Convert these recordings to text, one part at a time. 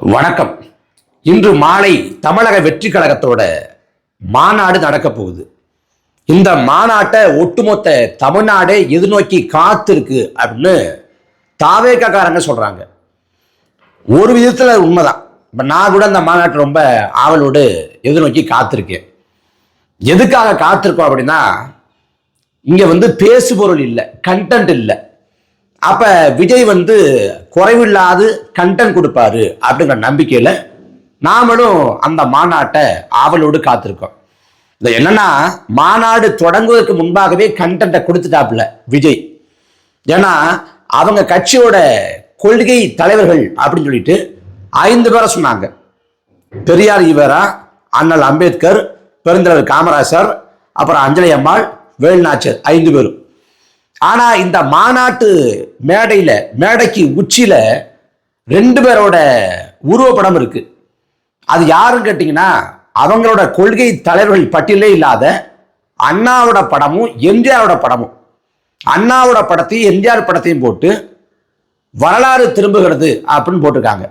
வணக்கம். இன்று மாலை தமிழக வெற்றி கழகத்தோட மாநாடு நடக்க போகுது. இந்த மாநாட்டை ஒட்டுமொத்த தமிழ்நாடே எதிர்நோக்கி காத்திருக்கு அப்படின்னு தாவேக்காரங்க சொல்றாங்க. ஒரு விதத்துல அது உண்மைதான். இப்ப நான் கூட அந்த மாநாட்டை ரொம்ப ஆவலோடு எதிர்நோக்கி காத்திருக்கேன். எதுக்காக காத்திருக்கோம் அப்படின்னா இங்க வந்து பேசுபொருள் இல்லை கண்டென்ட் இல்லை. அப்ப விஜய் வந்து குறைவில்லாது கண்டென்ட் கொடுப்பாரு அப்படிங்கிற நம்பிக்கையில நாமளும் அந்த மாநாட்டை ஆவலோடு காத்திருக்கோம். இது என்னன்னா மாநாடு தொடங்குவதற்கு முன்பாகவே கண்டென்ட்டை கொடுத்துட்டாப்புல விஜய். ஏன்னா அவங்க கட்சியோட கொள்கை தலைவர்கள் அப்படின்னு சொல்லிட்டு ஐந்து பேரை சொன்னாங்க. பெரியார் ஈவரா அண்ணல் அம்பேத்கர் பெருந்தலைவர் காமராஜர் அப்புறம் அஞ்சலி அம்மாள் வேலுநாச்சர் ஐந்து பேரும். ஆனா இந்த மாநாட்டு மேடையில மேடைக்கு உச்சியில ரெண்டு பேரோட உருவப்படம் இருக்கு. அது யாருன்னு கேட்டிங்கன்னா அவங்களோட கொள்கை தலைவர்கள் பட்டியலே இல்லாத அண்ணாவோட படமும் எம்ஜிஆரோட படமும். அண்ணாவோட படத்தையும் எம்ஜிஆர் படத்தையும் போட்டு வரலாறு திரும்புகிறது அப்படின்னு போட்டிருக்காங்க.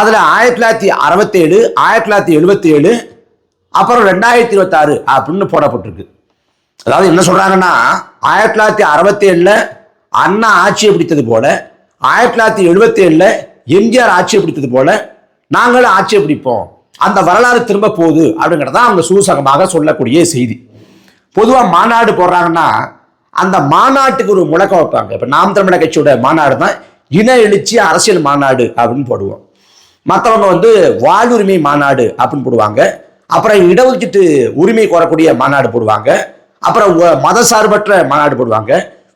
அதில் ஆயிரத்தி தொள்ளாயிரத்தி அறுபத்தேழு ஆயிரத்தி தொள்ளாயிரத்தி எழுபத்தி ஏழு அப்புறம் ரெண்டாயிரத்தி இருபத்தாறு அப்படின்னு போடப்பட்டிருக்கு. அதாவது என்ன சொல்கிறாங்கன்னா ஆயிரத்தி தொள்ளாயிரத்தி அறுபத்தி ஏழில் அண்ணா ஆட்சியை பிடித்தது போல ஆயிரத்தி தொள்ளாயிரத்தி எழுபத்தி ஏழில் எம்ஜிஆர் ஆட்சியை பிடித்தது போல நாங்களும் ஆட்சியை பிடிப்போம். அந்த வரலாறு திரும்ப போகுது அப்படிங்கிறத அவங்க சூசகமாக சொல்லக்கூடிய செய்தி. பொதுவாக மாநாடு போடுறாங்கன்னா அந்த மாநாட்டுக்கு ஒரு முழக்கம் வைப்பாங்க. இப்போ நாம் தமிழக கட்சியோட மாநாடு தான் இன எழுச்சி அரசியல் மாநாடு அப்படின்னு போடுவோம். மற்றவங்க வந்து வாழ்வுரிமை மாநாடு அப்படின்னு போடுவாங்க. அப்புறம் இடஒதுக்கீட்டு உரிமை கோரக்கூடிய மாநாடு போடுவாங்க. அப்புறம் மத மதசார்பற்ற மாநாடு போடுவாங்க.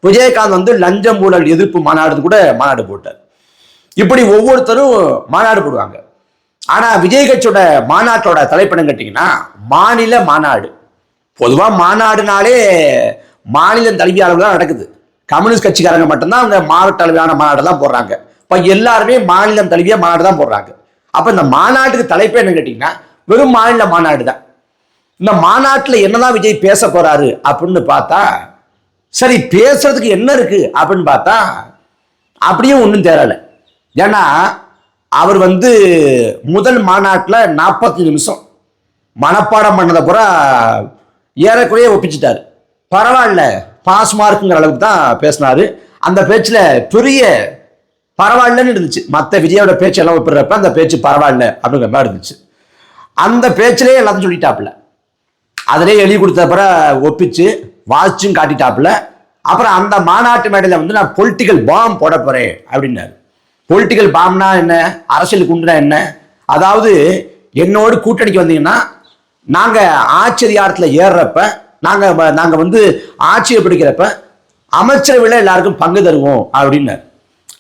விஜயகாந்த் வந்து லஞ்சம் ஊழல் எதிர்ப்பு மாநாடு கூட மாநாடு போட்டார். இப்படி ஒவ்வொருத்தரும் மாநாடு போடுவாங்க. ஆனா விஜய் கட்சியோட மாநாட்டோட தலைப்படம் கேட்டிங்கன்னா மாநில மாநாடு. பொதுவா மாநாடுனாலே மாநிலம் தழுவிய அளவில் தான் நடக்குது. கம்யூனிஸ்ட் கட்சிக்காரங்க மட்டும்தான் அவங்க மாவட்ட அளவிலான மாநாடு தான் போடுறாங்க. இப்போ எல்லாருமே மாநிலம் தழுவிய மாநாடு தான் போடுறாங்க. அப்போ இந்த மாநாட்டுக்கு தலைப்பு என்ன கேட்டிங்கன்னா வெறும் மாநில மாநாடு தான் இந்த மாநாட்டில் என்னதான் விஜய் பேச போறாரு அப்படின்னு பார்த்தா சரி பேசுறதுக்கு என்ன இருக்கு அப்படின்னு பார்த்தா அப்படியும் ஒன்றும் தேரலை ஏன்னா அவர் வந்து முதல் மாநாட்டில் நாற்பத்தி நிமிஷம். மனப்பாடம் பண்ணதை பூரா ஏறக்குறைய ஒப்பிச்சிட்டாரு. பரவாயில்ல பாஸ் மார்க்குங்கிற அளவுக்கு தான் பேசினாரு. அந்த பேச்சில் பெரிய பரவாயில்லன்னு இருந்துச்சு. மற்ற விஜயோட பேச்செல்லாம் ஒப்பிடுறப்ப அந்த பேச்சு பரவாயில்ல அப்படிங்கிற மாதிரி இருந்துச்சு. அந்த பேச்சிலே எல்லாத்தையும் சொல்லிட்டாப்புல. அதிலே எழுதி கொடுத்த அப்புறம் ஒப்பிச்சு வாசிச்சும் காட்டிட்டாப்புல. அப்புறம் அந்த மாநாட்டு மேடையில் வந்து நான் பொலிட்டிக்கல் பாம் போட போறேன் அப்படின்னாரு. பொலிட்டிக்கல் பாம்னா என்ன? அரசியல் குண்டுனா என்ன? அதாவது என்னோடு கூட்டணிக்கு வந்தீங்கன்னா நாங்கள் ஆட்சி அதிகாரத்தில் ஏறுறப்ப நாங்கள் நாங்கள் வந்து ஆட்சியை பிடிக்கிறப்ப அமைச்சரவையில் எல்லாருக்கும் பங்கு தருவோம் அப்படின்னாரு.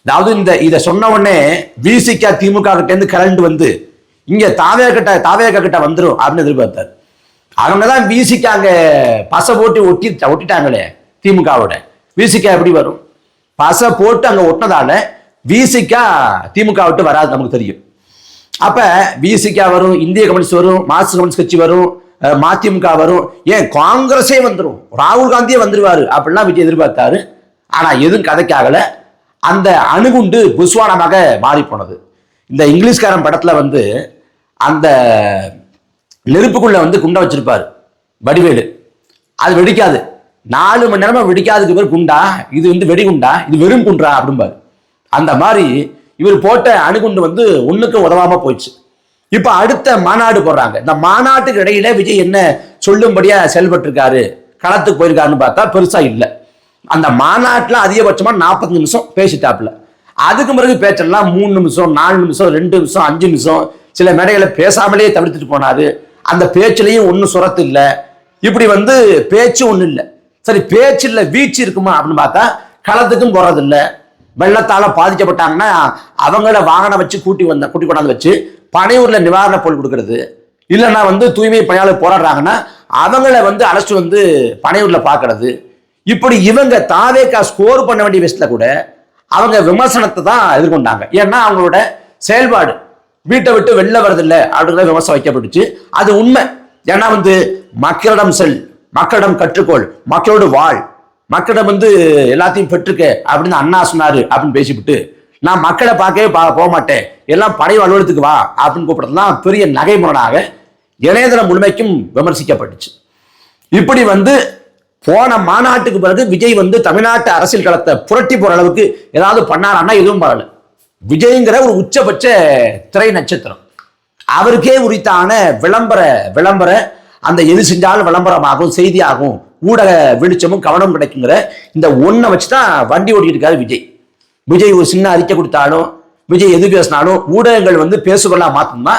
அதாவது இந்த இதை சொன்ன உடனே விசிகா திமுக கிட்டேருந்து கரண்ட் வந்து இங்கே தாவேக்கிட்ட கிட்ட கிட்ட வந்துடும் அப்படின்னு எதிர்பார்த்தார். அவங்க தான் விசிகா பசை போட்டு ஒட்டி ஒட்டிட்டாங்களே திமுகவோட. விசிக்கா எப்படி வரும்? பசை போட்டு அங்கே ஒட்டினதால விசிகா திமுக விட்டு வராது நமக்கு தெரியும். அப்ப விசிகா வரும் இந்திய கம்யூனிஸ்ட் வரும் மார்க்சிஸ்ட் கம்யூனிஸ்ட் கட்சி வரும் மதிமுக வரும். ஏன் காங்கிரஸே வந்துடும் ராகுல் காந்தியே வந்துருவாரு அப்படிலாம் விஜய் எதிர்பார்த்தாரு. ஆனா எதுவும் கதைக்காகல. அந்த அணுகுண்டு புஸ்வானமாக மாறி போனது இந்த இங்கிலீஷ்காரன் படத்துல வந்து அந்த நெருப்புக்குள்ள வந்து குண்டை வச்சிருப்பாரு. வடிவேலு. அது வெடிக்காது. நாலு மணி நேரமா வெடிக்காதுக்கு பேர் குண்டா? இது வந்து வெடிகுண்டா? இது வெறும் குன்றா? அப்படிம்பாரு. அந்த மாதிரி இவர் போட்ட அணுகுண்டு வந்து ஒண்ணுக்கு உதவாம போயிடுச்சு. இப்ப அடுத்த மாநாடு போடுறாங்க. இந்த மாநாட்டுக்கு இடையில விஜய் என்ன சொல்லும்படியா செயல்பட்டிருக்காரு? களத்துக்கு போயிருக்காருன்னு பார்த்தா பெருசா இல்லை. அந்த மாநாட்டில் அதிகபட்சமா நாற்பது நிமிஷம் பேசிட்டாப்புல. அதுக்கு பிறகு பேச்செல்லாம் மூணு நிமிஷம் நாலு நிமிஷம் ரெண்டு நிமிஷம் அஞ்சு நிமிஷம் சில மேடைகளை பேசாமலே தவிர்த்துட்டு போனாரு. அந்த பேச்சுலையும் ஒன்றும் சுரத்து இல்லை. இப்படி வந்து பேச்சு ஒன்றும் இல்லை. சரி பேச்சு இல்லை வீச்சு இருக்குமா அப்படின்னு பார்த்தா களத்துக்கும் போகிறது இல்லை. வெள்ளத்தால் பாதிக்கப்பட்டாங்கன்னா அவங்கள வாகனம் வச்சு கூட்டி வந்த கூட்டி கொண்டாந்து வச்சு பனையூரில் நிவாரணப் பொருள் கொடுக்கறது. இல்லைன்னா வந்து தூய்மை பணியாளர் போராடுறாங்கன்னா அவங்கள வந்து அழைச்சிட்டு வந்து பனையூரில் பார்க்கறது இப்படி இவங்க தாவேக்கா ஸ்கோர் பண்ண வேண்டிய விஷயத்தில் கூட அவங்க விமர்சனத்தை தான் எதிர்கொண்டாங்க. ஏன்னா அவங்களோட செயல்பாடு வீட்டை விட்டு வெளில வரதில்ல அப்படிங்கிற விமர்சனம் வைக்கப்பட்டுச்சு அது உண்மை. ஏன்னா வந்து மக்களிடம் செல் மக்களிடம் கற்றுக்கொள் மக்களோடு வாழ். மக்களிடம் வந்து எல்லாத்தையும் பெற்றுக்க அப்படின்னு அண்ணா சொன்னாரு அப்படின்னு பேசிவிட்டு நான் மக்களை பார்க்கவே பா போக மாட்டேன் எல்லாம் படை அலுவலகத்துக்கு வா அப்படின்னு கூப்பிட்றதுலாம் பெரிய நகைமுரணாக இணையதளம் முழுமைக்கும் விமர்சிக்கப்பட்டுச்சு. இப்படி வந்து போன மாநாட்டுக்கு பிறகு விஜய் வந்து தமிழ்நாட்டு அரசியல் களத்தை புரட்டி போற அளவுக்கு ஏதாவது பண்ணாரான்னா எதுவும் பரவாயில்ல விஜய்ங்கிற ஒரு உச்சபட்ச திரை நட்சத்திரம். அவருக்கே உரித்தான விளம்பர விளம்பர அந்த எது செஞ்சாலும் விளம்பரமாகும் செய்தியாகும் ஊடக வெளிச்சமும் கவனம் கிடைக்குங்கிற இந்த ஒன்றை வச்சு தான் வண்டி ஓட்டிட்டு இருக்காரு விஜய். விஜய் ஒரு சின்ன அறிக்கை கொடுத்தாலும் விஜய் எது பேசினாலும் ஊடகங்கள் வந்து பேசுகொள்ளா மாத்தணும்னா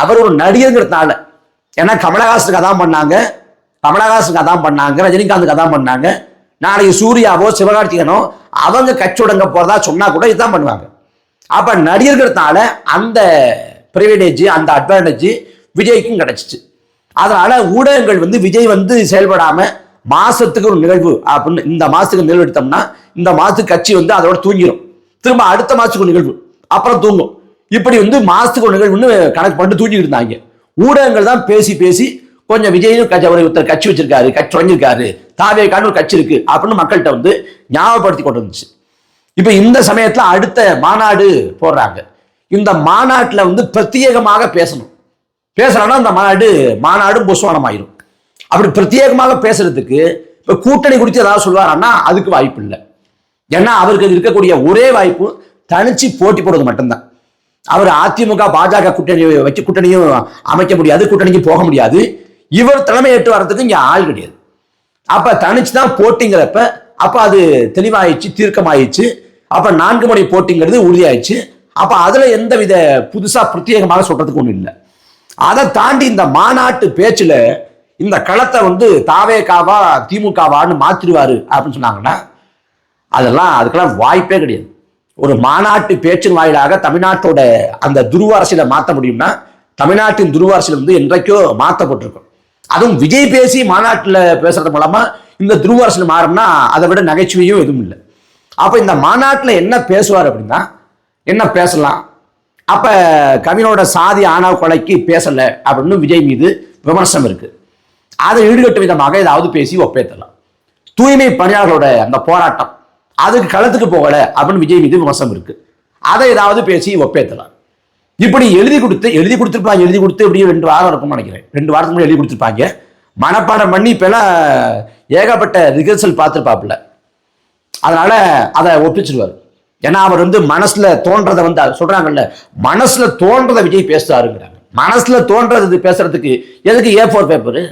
அவர் ஒரு நடிகருங்கிறதுனால. ஏன்னா கமலஹாசனுக்கு அதான் பண்ணாங்க. கமலஹாசனுக்கு அதான் பண்ணாங்க. ரஜினிகாந்துக்கு அதான் பண்ணாங்க. நாளைக்கு சூர்யாவோ சிவகார்த்திகனோ அவங்க கட்சி போறதா சொன்னா கூட இதுதான் பண்ணுவாங்க. அப்ப நடிகர்கிறதுனால அந்த ப்ரிவிலேஜ் அந்த அட்வான்டேஜ் விஜய்க்கும் கிடைச்சிச்சு. அதனால ஊடகங்கள் வந்து விஜய் வந்து செயல்படாம மாசத்துக்கு ஒரு நிகழ்வு அப்படின்னு இந்த மாசத்துக்கு நிகழ்வு எடுத்தோம்னா இந்த மாசத்துக்கு கட்சி வந்து அதோட தூங்கிடும் திரும்ப அடுத்த மாசத்துக்கு ஒரு நிகழ்வு அப்புறம் தூங்கும். இப்படி வந்து மாசத்துக்கு ஒரு நிகழ்வுன்னு கணக்கு பண்ணிட்டு தூங்கிட்டு இருந்தாங்க. ஊடகங்கள் தான் பேசி பேசி கொஞ்சம் விஜயும் கட்சி அவர் ஒருத்தர் கட்சி வச்சிருக்காரு கட்சி தொடங்கியிருக்காரு காண ஒரு கட்சி இருக்கு அப்படின்னு மக்கள்கிட்ட வந்து ஞாபகப்படுத்தி கொண்டு வந்துச்சு. இப்ப இந்த சமயத்துல அடுத்த மாநாடு போடுறாங்க. இந்த மாநாட்டில் வந்து பிரத்யேகமாக பேசணும். பேசலன்னா அந்த மாநாடு மாநாடும் புஸ்வானம் ஆயிரும் அப்படி பிரத்யேகமாக பேசுறதுக்கு இப்ப கூட்டணி குறித்து ஏதாவது சொல்லுவாருன்னா அதுக்கு வாய்ப்பு இல்லை. ஏன்னா அவருக்கு இருக்கக்கூடிய ஒரே வாய்ப்பு தனிச்சு போட்டி போடுறது மட்டும்தான். அவர் அதிமுக பாஜக கூட்டணி வச்சு கூட்டணியும் அமைக்க முடியாது கூட்டணிக்கு போக முடியாது. இவர் தலைமை ஏற்று வர்றதுக்கு இங்க ஆள் கிடையாது. அப்ப தனிச்சு தான் போட்டிங்கிறப்ப அப்போ அது தெளிவாயிடுச்சு தீர்க்கமாயிடுச்சு. அப்போ நான்கு மணி போட்டிங்கிறது உறுதியாயிடுச்சு. அப்போ அதில் எந்த வித புதுசாக பிரத்யேகமாக சொல்கிறதுக்கு ஒன்றும் இல்லை. அதை தாண்டி இந்த மாநாட்டு பேச்சில் இந்த களத்தை வந்து தாவேகாவா திமுகவான்னு மாற்றிடுவார் அப்படின்னு சொன்னாங்கன்னா அதெல்லாம் அதுக்கெல்லாம் வாய்ப்பே கிடையாது. ஒரு மாநாட்டு பேச்சின் வாயிலாக தமிழ்நாட்டோட அந்த துருவ அரசியலை மாற்ற முடியும்னா தமிழ்நாட்டின் துருவ அரசியல் வந்து என்றைக்கோ மாற்றப்பட்டிருக்கும். அதுவும் விஜய் பேசி மாநாட்டில் பேசுறது மூலமாக இந்த துருவ மாறும்னா அதை விட நகைச்சுவையும் எதுவும் இல்லை. அப்போ இந்த மாநாட்டில் என்ன பேசுவார் அப்படின்னா என்ன பேசலாம்? அப்போ கவினோட சாதி ஆணவ கொலைக்கு பேசலை அப்படின்னு விஜய் மீது விமர்சனம் இருக்குது அதை ஈடுகட்டும் விதமாக ஏதாவது பேசி ஒப்பேத்தலாம் தூய்மை பணியாளர்களோட அந்த போராட்டம் அதுக்கு களத்துக்கு போகலை அப்படின்னு விஜய் மீது விமர்சனம் இருக்குது அதை ஏதாவது பேசி ஒப்பேத்தலாம் இப்படி எழுதி கொடுத்து எழுதி கொடுத்துருப்பாங்க எழுதி கொடுத்து இப்படி ரெண்டு வாரம் இருக்கும்னு நினைக்கிறேன். ரெண்டு வாரத்துக்கு முன்னாடி எழுதி கொடுத்துருப்பாங்க. மனப்பாடம் பண்ணி இப்பெல்லாம் ஏகப்பட்ட ரிகர்சல் பார்த்துருப்பாப்புல. அதனால அதை ஒப்பிச்சிருவார். ஏன்னா அவர் வந்து மனசுல தோன்றதை வந்து சொல்கிறாங்கல்ல சொல்றாங்கல்ல மனசுல தோன்றதை விஜய் பேசுறாருங்கிறாங்க. மனசுல தோன்றது பேசுறதுக்கு எதுக்கு ஏ ஃபோர் பேப்பரு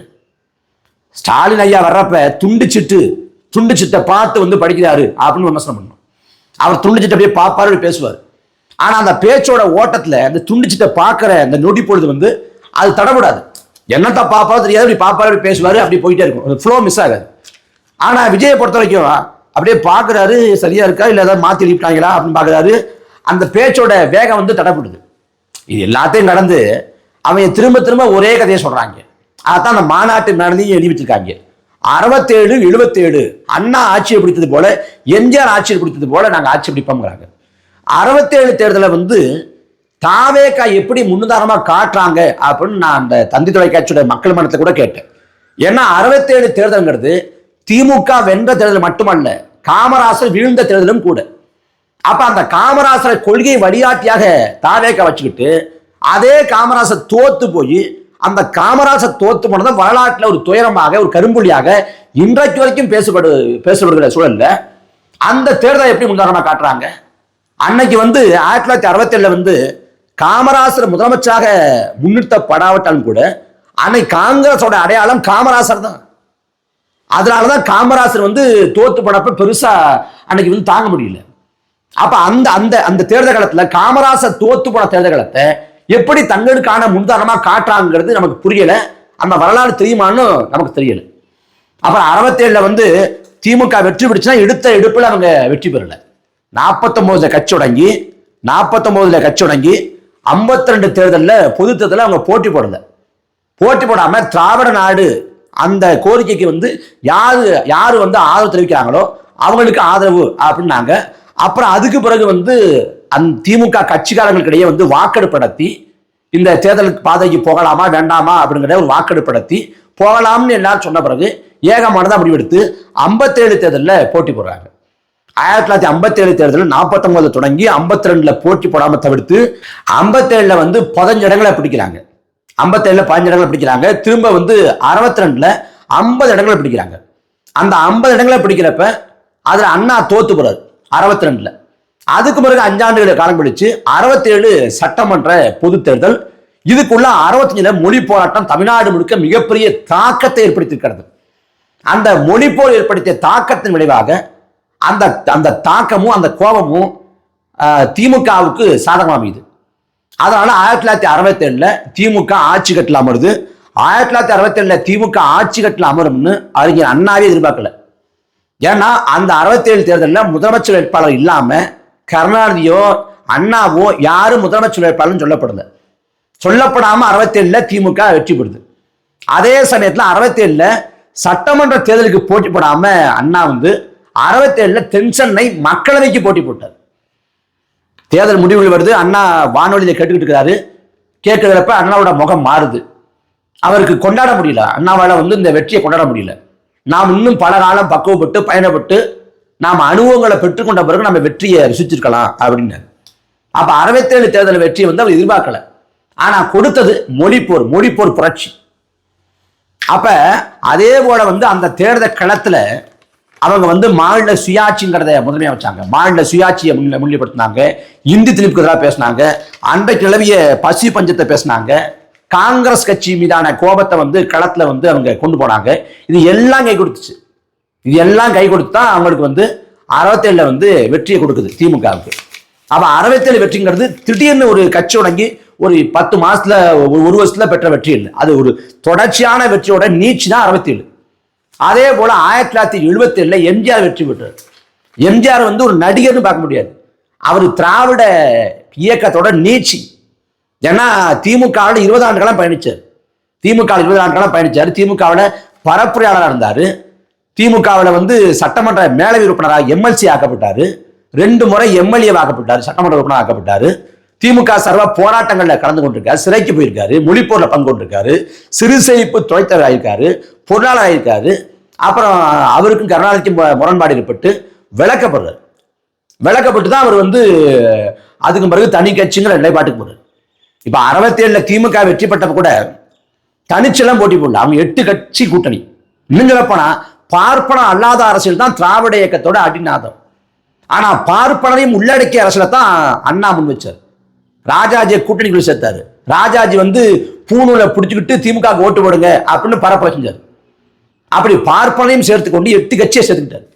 ஸ்டாலின் ஐயா வர்றப்ப துண்டு சிட்டு பார்த்து வந்து படிக்கிறாரு அப்படின்னு விமர்சனம் பண்ணும் அவர் துண்டுச்சிட்டு அப்படியே பார்ப்பாரு பேசுவார். ஆனா அந்த பேச்சோட ஓட்டத்துல அந்த துண்டுச்சிட்டை பார்க்குற அந்த நொடி பொழுது வந்து அது தடப்படாது என்னத்த பாப்பாரோ தெரியாது அப்படி பாப்பாரு அப்படி பேசுவாரு அப்படி போயிட்டே இருக்கும். ஃப்ளோ மிஸ் ஆகாது. ஆனால் விஜயை பொறுத்த வரைக்கும் அப்படியே பார்க்குறாரு சரியா இருக்கா இல்லை ஏதாவது மாற்றி எழுப்பிட்டாங்களா அப்படின்னு பார்க்குறாரு அந்த பேச்சோட வேகம் வந்து தடப்படுது இது எல்லாத்தையும் கடந்து அவன் திரும்ப திரும்ப ஒரே கதையை சொல்கிறாங்க அதான் அந்த மாநாட்டு மேடையும் எழுதி வச்சிருக்காங்க. அறுபத்தேழு எழுபத்தேழு அண்ணா ஆட்சியை பிடித்தது போல எம்ஜிஆர் ஆட்சியை பிடித்தது போல நாங்கள் ஆட்சி பிடிப்போம்ங்கிறாங்க. அறுபத்தேழு தேர்தலை வந்து தாவேக்கா எப்படி முன்னுதாரணமாக காட்டுறாங்க அப்படின்னு நான் அந்த தந்தி தொலைக்காட்சியோட மக்கள் மனத்தை கூட கேட்டேன். ஏன்னா அறுபத்தேழு தேர்தல்ங்கிறது திமுக வென்ற தேர்தல் மட்டுமல்ல காமராசர் வீழ்ந்த தேர்தலும் கூட. அப்ப அந்த காமராசரை கொள்கை வழிகாட்டியாக தாவேக்கா வச்சுக்கிட்டு அதே காமராசர் தோத்து போய் அந்த காமராசர் தோத்து போனது வரலாற்றில் ஒரு துயரமாக ஒரு கரும்புள்ளியாக இன்றைக்கு வரைக்கும் பேசப்படு பேசப்படுகிற சூழல்ல அந்த தேர்தலை எப்படி முன்னுதாரணமா காட்டுறாங்க? அன்னைக்கு வந்து ஆயிரத்தி தொள்ளாயிரத்தி அறுபத்தி வந்து காமராசர் முதலமைச்சராக முன்னிறுத்தப்படாவிட்டாலும் கூட அன்னைக்கு காங்கிரஸோட அடையாளம் காமராசர் தான். அதனால தான் காமராசர் வந்து தோத்து போனப்ப பெருசா அன்னைக்கு வந்து தாங்க முடியல. அப்ப அந்த அந்த அந்த தேர்தல் காலத்துல காமராசர் தோத்து போன தேர்தல் காலத்தை எப்படி தங்களுக்கான முன்தாரணமா காட்டுறாங்கிறது நமக்கு புரியல. அந்த வரலாறு தெரியுமான்னு நமக்கு தெரியல. அப்புறம் அறுபத்தேழுல வந்து திமுக வெற்றி பிடிச்சுன்னா எடுத்த எடுப்பில் அவங்க வெற்றி பெறல. நாற்பத்தொம்போதுல கட்சி தொடங்கி நாற்பத்தொம்போதுல கட்சி தொடங்கி ஐம்பத்தி ரெண்டு தேர்தலில் பொது தேர்தலில் அவங்க போட்டி போடல. போட்டி போடாமல் திராவிட நாடு அந்த கோரிக்கைக்கு வந்து யார் யார் வந்து ஆதரவு தெரிவிக்கிறாங்களோ அவங்களுக்கு ஆதரவு அப்படின்னாங்க. அப்புறம் அதுக்கு பிறகு வந்து அந்த திமுக கட்சிக்காரங்களுக்கிடையே வந்து வாக்கெடுப்பு நடத்தி இந்த தேர்தலுக்கு பாதைக்கு போகலாமா வேண்டாமா அப்படிங்கிற ஒரு வாக்கெடுப்பு நடத்தி போகலாம்னு எல்லாரும் சொன்ன பிறகு ஏகமானதாக முடிவெடுத்து ஐம்பத்தேழு தேர்தலில் போட்டி போடுறாங்க. ஆயிரத்தி தொள்ளாயிரத்தி ஐம்பத்தி ஏழு தேர்தலில் நாற்பத்தொன்பது தொடங்கி ஐம்பத்தி ரெண்டுல போட்டி போடாம தவிர்த்து ஐம்பத்தேழுல வந்து பதினஞ்சு இடங்களை பிடிக்கிறாங்க. ஐம்பத்தேழுல பதினஞ்சு இடங்களை பிடிக்கிறாங்க. திரும்ப வந்து அறுபத்தி ரெண்டுல ஐம்பது இடங்களை பிடிக்கிறாங்க. அந்த ஐம்பது இடங்களை பிடிக்கிறப்ப அதுல அண்ணா தோத்து போறாரு அறுபத்தி ரெண்டுல அதுக்கு பிறகு அஞ்சாண்டுகள் காலம் கழிச்சு அறுபத்தேழு சட்டமன்ற பொது தேர்தல். இதுக்குள்ள அறுபத்தஞ்சுல மொழி போராட்டம் தமிழ்நாடு முழுக்க மிகப்பெரிய தாக்கத்தை ஏற்படுத்தியிருக்கிறது. அந்த மொழி போர் ஏற்படுத்திய தாக்கத்தின் விளைவாக அந்த அந்த தாக்கமும் அந்த கோபமும் திமுகவுக்கு சாதகமாக அமையுது அதனால ஆயிரத்தி தொள்ளாயிரத்தி அறுபத்தி ஏழுல திமுக ஆட்சி கட்டில் அமருது. ஆயிரத்தி தொள்ளாயிரத்தி அறுபத்தி ஏழுல திமுக ஆட்சி கட்டில் அமரும்னு அறிஞர் அண்ணாவே எதிர்பார்க்கல. ஏன்னா அந்த அறுபத்தி ஏழு தேர்தலில் முதலமைச்சர் வேட்பாளர் இல்லாமல் கருணாநிதியோ அண்ணாவோ யாரும் முதலமைச்சர் வேட்பாளர்னு சொல்லப்படல. சொல்லப்படாமல் அறுபத்தேழில் திமுக வெற்றி பெறுது. அதே சமயத்தில் அறுபத்தேழில் சட்டமன்ற தேர்தலுக்கு போட்டி போடாமல் அண்ணா வந்து அறுபத்தேழுல தென்சென்னை மக்களவைக்கு போட்டி போட்டார். தேர்தல் முடிவுகள் வருது. அண்ணா வானொலியை கேட்டுக்கிட்டு இருக்கிறாரு கேட்கிறப்ப அண்ணாவோட முகம் மாறுது. அவருக்கு கொண்டாட முடியல. அண்ணாவால் வந்து இந்த வெற்றியை கொண்டாட முடியல. நாம் இன்னும் பல காலம் பக்குவப்பட்டு பயணப்பட்டு நாம் அனுபவங்களை பெற்றுக்கொண்ட பிறகு நம்ம வெற்றியை ருசிச்சிருக்கலாம் அப்படின்னாரு. அப்போ அறுபத்தேழு தேர்தல் வெற்றியை வந்து அவர் எதிர்பார்க்கல. ஆனால் கொடுத்தது மொழிப்போர் மொழிப்போர் புரட்சி. அப்போ அதே போல வந்து அந்த தேர்தல் களத்தில் அவங்க வந்து மாநில சுயாட்சிங்கிறத முதன்மையாக வச்சாங்க. மாநில சுயாட்சியை முன்னிலை முன்னிலைப்படுத்தினாங்க. இந்தி திணிப்புக்கு எதிராக பேசினாங்க. அண்டை கிளவிய பசி பஞ்சத்தை பேசினாங்க. காங்கிரஸ் கட்சி மீதான கோபத்தை வந்து களத்தில் வந்து அவங்க கொண்டு போனாங்க. இது எல்லாம் கை கொடுத்துச்சு. இது எல்லாம் கை கொடுத்து தான் அவங்களுக்கு வந்து அறுபத்தேழில் வந்து வெற்றியை கொடுக்குது திமுகவுக்கு. அப்போ அறுபத்தேழு வெற்றிங்கிறது திடீர்னு ஒரு கட்சி உடங்கி ஒரு பத்து மாசத்துல ஒரு ஒரு வருஷத்துல பெற்ற வெற்றி இல்லை. அது ஒரு தொடர்ச்சியான வெற்றியோட நீச்சு தான் அறுபத்தேழு. அதே போல ஆயிரத்தி தொள்ளாயிரத்தி எழுபத்தி ஏழுல எம்ஜிஆர் வெற்றி பெற்றார். எம்ஜிஆர் வந்து ஒரு நடிகர்னு பார்க்க முடியாது. அவர் திராவிட இயக்கத்தோட நீட்சி. ஏன்னா திமுகவில் இருபது ஆண்டுகளாக பயணிச்சார். திமுக இருபது ஆண்டுகளாக காலம் பயணிச்சார். திமுகவில் பரப்புரையாளராக இருந்தார். திமுகவில் வந்து சட்டமன்ற மேலவை உறுப்பினராக எம்எல்சி ஆக்கப்பட்டார். ரெண்டு முறை எம்எல்ஏ ஆக்கப்பட்டார் சட்டமன்ற உறுப்பினர் ஆக்கப்பட்டார். திமுக சர்வ போராட்டங்களில் கலந்து கொண்டிருக்காரு சிறைக்கு போயிருக்காரு மொழிப்போர்ல பங்கு கொண்டிருக்காரு சிறு சேமிப்பு துணைத்தவர் ஆயிருக்காரு பொருளாளர் ஆயிருக்காரு அப்புறம் அவருக்கும் கருணாநிதிக்கும் முரண்பாடு ஏற்பட்டு விளக்கப்படுறாரு. விளக்கப்பட்டு தான் அவர் வந்து அதுக்கு பிறகு தனி கட்சிங்கிற நிலைப்பாட்டுக்கு போறாரு. இப்போ அறுபத்தி ஏழில் திமுக வெற்றி பெற்றப்ப கூட தனிச்செல்லாம் போட்டி போடல. அவங்க எட்டு கட்சி கூட்டணி. இன்னும் சொல்லப்போனா பார்ப்பனம் அல்லாத அரசியல் தான் திராவிட இயக்கத்தோட அடிநாதம். ஆனால் பார்ப்பனையும் உள்ளடக்கிய அரசியலை தான் அண்ணா முன் வச்சார் ராஜாஜியை கூட்டணிக்குள்ள சேர்த்தாரு. ராஜாஜி வந்து பூணூலை பிடிச்சிக்கிட்டு திமுக ஓட்டு போடுங்க அப்படின்னு பரப்ப செஞ்சார். அப்படி பார்ப்பனையும் சேர்த்து கொண்டு எட்டு கட்சியை சேர்த்துக்கிட்டார்.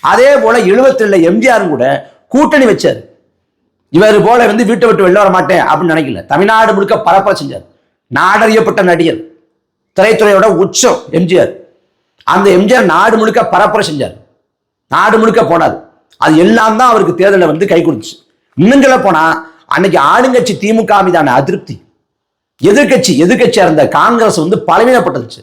அதே போல எழுபத்தி எம்ஜிஆரும் கூட கூட்டணி வச்சார். இவர் போல வந்து வீட்டை விட்டு வெளில வர மாட்டேன் அப்படின்னு நினைக்கல. தமிழ்நாடு முழுக்க பரப்ப செஞ்சார். நாடறியப்பட்ட நடிகர் திரைத்துறையோட உச்சம் எம்ஜிஆர். அந்த எம்ஜிஆர் நாடு முழுக்க பரப்புரை செஞ்சார். நாடு முழுக்க போனார். அது எல்லாம் தான் அவருக்கு தேர்தலில் வந்து கை கொடுத்துச்சு. இன்னும் போனால் அன்னைக்கு ஆளுங்கட்சி திமுக மீதான அதிருப்தி. எதிர்க்கட்சி எதிர்கட்சியாக இருந்த காங்கிரஸ் வந்து பலவீனப்பட்டுருந்துச்சு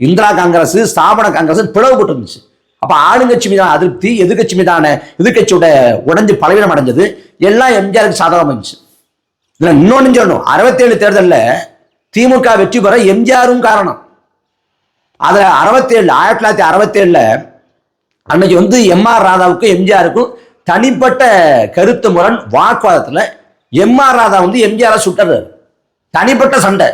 இந்திரா காங்கிரஸ் ஸ்தாபன காங்கிரஸ் பிளவுபட்டு இருந்துச்சு அப்போ ஆளுங்கட்சி மீதான அதிருப்தி எதிர்க்கட்சி மீதான எதிர்க்கட்சியோட உடைஞ்சு பலவீனம் அடைஞ்சது எல்லாம் எம்ஜிஆருக்கு சாதகமாக இருந்துச்சு இதில் இன்னொன்று சொல்லணும். அறுபத்தேழு தேர்தலில் திமுக வெற்றி பெற எம்ஜிஆரும் காரணம். அதில் அறுபத்தேழு ஆயிரத்தி தொள்ளாயிரத்தி அறுபத்தேழில் அன்னைக்கு வந்து எம்ஆர் ராதாவுக்கும் எம்ஜிஆருக்கும் தனிப்பட்ட கருத்து முரண் வாக்குவாதத்தில் எம்ஆர் ராதா வந்து எம்ஜிஆர் சுட்டது தனிப்பட்ட சண்டை.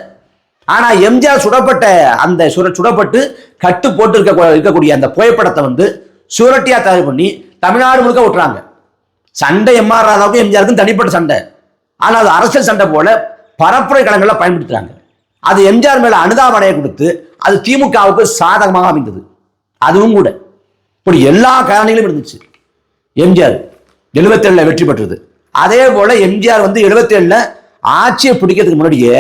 ஆனா எம்ஜிஆர் சுடப்பட்ட அந்த சுட சுடப்பட்டு கட்டு போட்டு இருக்க இருக்கக்கூடிய அந்த புகைப்படத்தை வந்து சுரட்டியா தயார் பண்ணி தமிழ்நாடு முழுக்க விட்டுறாங்க. சண்டை எம்ஆர் ராதாவுக்கும் எம்ஜிஆருக்கும் தனிப்பட்ட சண்டை. ஆனா அது அரசியல் சண்டை போல பரப்புரை களங்கள்ல பயன்படுத்துறாங்க. அது எம்ஜிஆர் மேல அனுதாபனையை கொடுத்து அது திமுகவுக்கு சாதகமாக அமைந்தது. அதுவும் கூட. இப்படி எல்லா காரணிகளும் இருந்துச்சு. எம்ஜிஆர் எழுபத்தேழுல வெற்றி பெற்றது. அதே போல எம்ஜிஆர் வந்து எழுபத்தேழுல ஆட்சியை பிடிக்கிறதுக்கு முன்னாடியே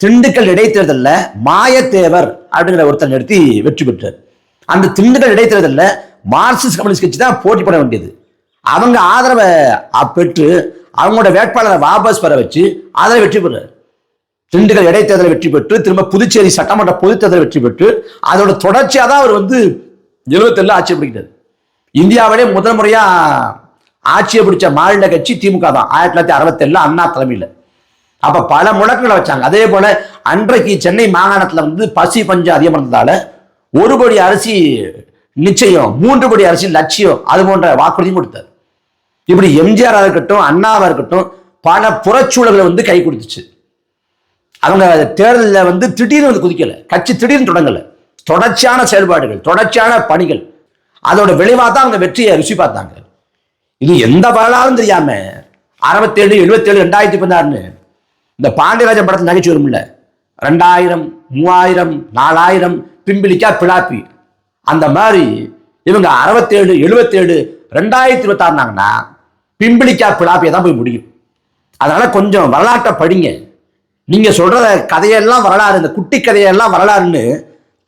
திண்டுக்கல் இடைத்தேர்தலில் மாயத்தேவர் அப்படிங்கிற ஒருத்தர் நிறுத்தி வெற்றி பெற்றார். அந்த திண்டுக்கல் இடைத்தேர்தலில் மார்க்சிஸ்ட் கம்யூனிஸ்ட் கட்சி தான் போட்டி போட வேண்டியது. அவங்க ஆதரவை பெற்று அவங்களோட வேட்பாளரை வாபஸ் பெற வச்சு அதில் வெற்றி பெறார் திண்டுக்கல் இடைத்தேர்தலை வெற்றி பெற்று திரும்ப புதுச்சேரி சட்டமன்ற பொதுத்தேர்தலை வெற்றி பெற்று அதோட தொடர்ச்சியாக தான் அவர் வந்து எழுபத்தெல்லாம் ஆட்சி பிடிக்கிறார். இந்தியாவிலே முதல் முறையாக ஆட்சியை பிடிச்ச மாநில கட்சி திமுக தான். ஆயிரத்தி தொள்ளாயிரத்தி அறுபத்தேழுல அண்ணா தலைமையில். அப்போ பல முழக்கங்களை வச்சாங்க. அதே போல அன்றைக்கு சென்னை மாகாணத்தில் வந்து பசி பஞ்சம் அதிகமாக இருந்ததால ஒரு கோடி அரிசி நிச்சயம் மூன்று கோடி அரிசி லட்சியம் அது போன்ற வாக்குறுதியும் கொடுத்தார். இப்படி எம்ஜிஆராக இருக்கட்டும் அண்ணாவாக இருக்கட்டும் பல புறச்சூழல்களை வந்து கை கொடுத்துச்சு. அவங்க தேர்தலில் வந்து திடீர்னு வந்து குதிக்கலை. கட்சி திடீர்னு தொடங்கலை. தொடர்ச்சியான செயல்பாடுகள் தொடர்ச்சியான பணிகள் அதோட விளைவாக தான் அவங்க வெற்றியை ருசி பார்த்தாங்க. இது எந்த வரலாறும் தெரியாம அறுபத்தேழு எழுபத்தேழு ரெண்டாயிரத்தி பதினாறுன்னு இந்த பாண்டியராஜன் படத்தில் நகைச்சுவை வரும்ல. ரெண்டாயிரம் மூவாயிரம் நாலாயிரம் பிம்பிளிக்கா பிளாப்பி. அந்த மாதிரி இவங்க அறுபத்தேழு எழுபத்தேழு ரெண்டாயிரத்தி இருபத்தாறுனாங்கன்னா பிம்பிளிக்கா பிளாப்பியை தான் போய் முடியும். அதனால கொஞ்சம் வரலாற்றை படிங்க. நீங்க சொல்ற கதையெல்லாம் வரலாறு இந்த குட்டி கதையெல்லாம் வரலாறுன்னு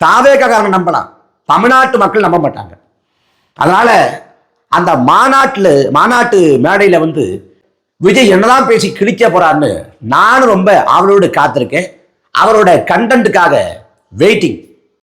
தாவேக்காரங்க நம்பலாம். தமிழ்நாட்டு மக்கள் நம்ப மாட்டாங்க. அதனால அந்த மாநாட்டில் மாநாட்டு மேடையில் வந்து விஜய் என்னதான் பேசி கிழிக்க போறான்னு நானும் ரொம்ப அவளோடு காத்திருக்கேன். அவரோட கண்டென்ட்டுக்காக வெயிட்டிங்